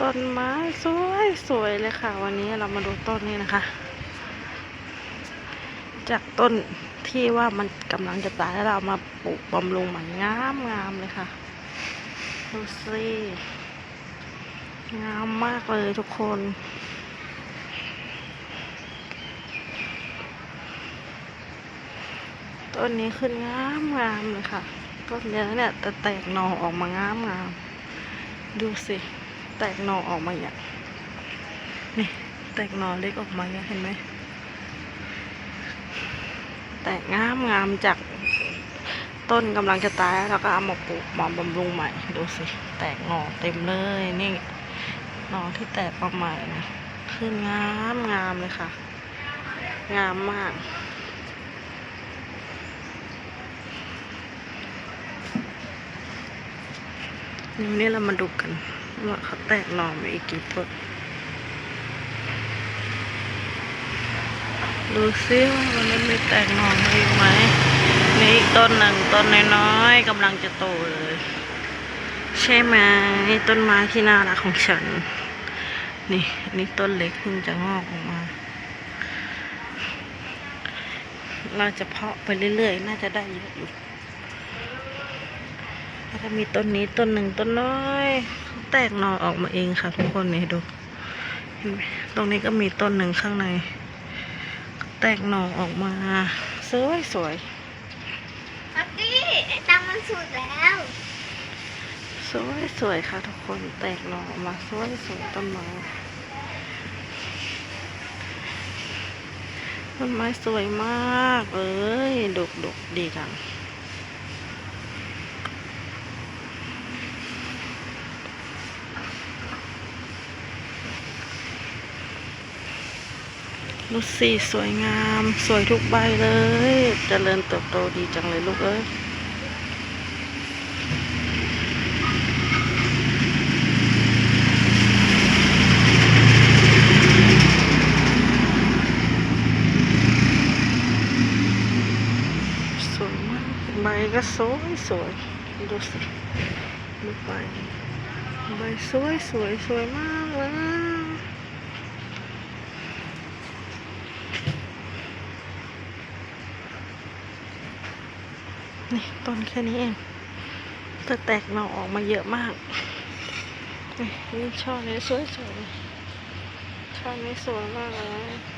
ต้นไม้สวยสวยเลยค่ะ วันนี้เรามาดูต้นนี้นะคะ จากต้นที่ว่ามันกำลังจะตายแล้วเรามาปลูกบำรุงใหม่งามงามเลยค่ะดูสิงามมากเลยทุกคนต้นนี้ขึ้นงามงามเลยค่ะต้นเนี้ยเนี่ยแต่แตกหน่อออกมางามงามดูสิ แตกหน่อออกมาอย่างนี่แตกหน่อเล็กออกมาอย่างเห็นไหมแตกงามงามจากต้นกำลังจะตายแล้วก็เอามาปลูกมาบำรุงใหม่ดูสิแตกหน่อเต็มเลยนี่หน่อที่แตกมาใหม่นะขึ้นงามงามเลยค่ะ งามมากนี่เรามาดูกัน ว่าเขาแตกหน่อมาอีกกี่ต้นดูซิว่ามันไมีแตกหน่อมาอีกไหมนี่อีกต้นหนึ่งต้นน้อยๆกำลังจะโตเลย ใช่ไหมต้นไม้ที่น่ารักของฉัน นี่นนี่ต้นเล็กเพิ่งจะงอกออกมา เราจะเพาะไปเรื่อยๆ น่าจะได้เยอะอยู่ ถ้ามีต้นนี้ต้นหนึ่งต้นน้อยเขาแตกหน่อออกมาเองค่ะทุกคนนี่ดูเห็นไหมตรงนี้ก็มีต้นหนึ่งข้างในเขาแตกหน่อออกมา สวยสวยปักกี้ตังมันสุดแล้ว สวยสวยค่ะทุกคนแตกหน่อออกมาสวยสวยต้นไม้ต้นไม้สวยมากเลยดกดกดีจัง ดูสิสวยงาม สวยทุกใบเลยจเจริญเติบโตดีจังเลยลูกเอ้ยสวยมาก ใบก็สวยสวยดูสิดูใบใบสวยสวยสวยมากเลย นี่ต้นแค่นี้เองแต่แตกหน่อออกมาเยอะมาก นี่ช่อนี้สวยสวยๆช่อนี้สวยมากเลย